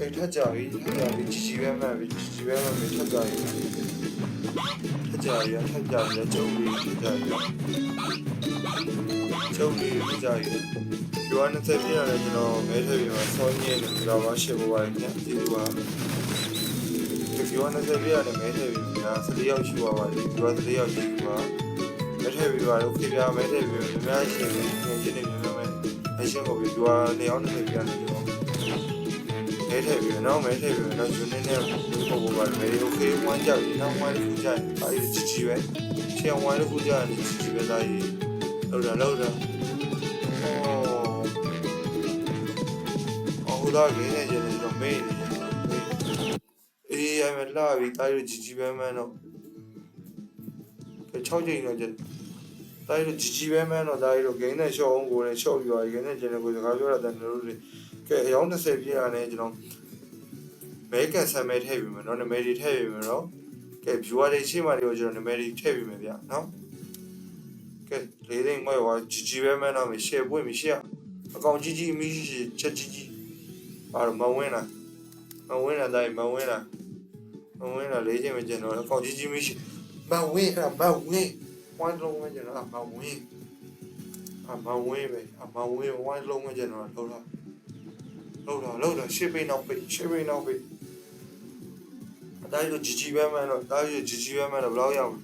အဲ့ထက်ကြပြီထက်ကြပြီချီချီပဲမှတ်ပြီချီချီပဲမှတ်ပြီထက်ကြပြီထက်ကြပြီထက်ကြပြီကျုပ်လေးထက်ကြပြီကျုပ်လေးထက်ကြပြီဒီဝါ20ပြည့်ရတယ်ကျွန်တော်မဲထည့်ပြီးမှဆောင်းညင်းနေကြပါရှေ့ပေါ်ပါခင်ဗျဒီလိုပါဒီဝါ20ပြရတယ်မဲထည့်ပြီးလား14ရောက်ရှိပါပါလေဒီဝါ14ရောက်ရှိပါမဲထည့်ပြီးပါလို့ခေပြမဲထည့်ပြီးများများရှိနေနေနေနေနေအရှင်းကိုပြီးဒီဝါ4ရောက်20ပြရတယ် မဲထည့်ပြီးတော့မဲထည့်ပြီးတော့ယူနေနေပုံပေါ်ပါမယ်โอเคဝမ်းကြပြီနောက်ဝမ်းတစ်ခုကြရင်အဲဒီချီချီပဲချီဝမ်းတစ်ခုကြရင်ချီချီပဲဒါကြီးလောက်တာလောက်တာအော်ဟိုတော့နေနေကြတယ်တော့မေးနေအေးအမလာပြီတာရီချီချီပဲမန်းတော့6ချိန်တော့ကြ ဒါရီတို့ဂျီဂျီပဲမန်းတော့ဒါရီတို့ဂိမ်းနဲ့ရှော့အောင်ကိုလည်းရှော့ပြီးပါရီဂိမ်းနဲ့ကျန်တဲ့ကိုစကားပြောတာတန်တို့တွေကဲအယောင်း20ပြည့်ရတယ်ကျွန်တော်မဲကန်ဆယ်မဲထည့်ပြီးမယ်နော်နံပါတ်တွေထည့်ပြီးမယ်နော်ကဲ viewer တွေရှိမှတွေကိုကျွန်တော်နံပါတ်တွေထည့်ပြီးမယ်ဗျနော်ကဲလေးသိမ့်မွဲဝါဂျီဂျီပဲမန်းတော့မယ် share ပွင့်ပြီ share အကောင်ကြီးကြီးမိရှိချက်ကြီးကြီးဘာလို့မဝင်လားမဝင်တာတိုင်းမဝင်တာမဝင်တာလေးချင်းမကျင်တော့အကောင်ကြီးကြီးမိရှိမဝင်တာမဝင် ဝိုင်းလုံးမကျင်တော့မဝင်အမဝင်ပဲအမဝင်ဝိုင်းလုံးမကျင်တော့လောက်လားလောက်လားလောက်လားရှေ့ပိတ်နောက်ပိတ်ရှေ့ပိတ်နောက်ပိတ်အတိုင်းတို့ GG ပဲမှန်းတော့တားရ GG ပဲမှန်းတော့ဘယ်လောက်ရအောင်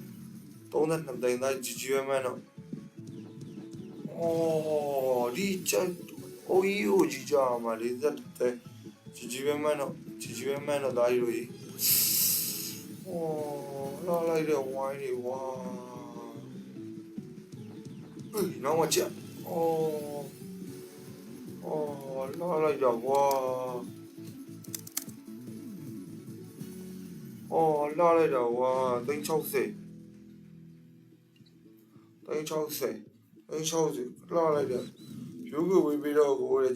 32သိန်းသား GG ပဲမှန်းတော့အော်ဒီချက်အိုယီယိုကြီးကြမှာလေးသက်တဲ့ GG ပဲမှန်းတော့ GG ပဲမှန်းတော့တားရလို့ကြီးအော်လာလိုက်တဲ့ဝိုင်းတွေဝါအေး နောက်မှချက်အော်အော်လာလိုက်တော့ကွာအော်လာလိုက်တော့ကွာ360 360 360လာလိုက်တယ်ရုပ်ကဝေးပြီးတော့ကိုယ်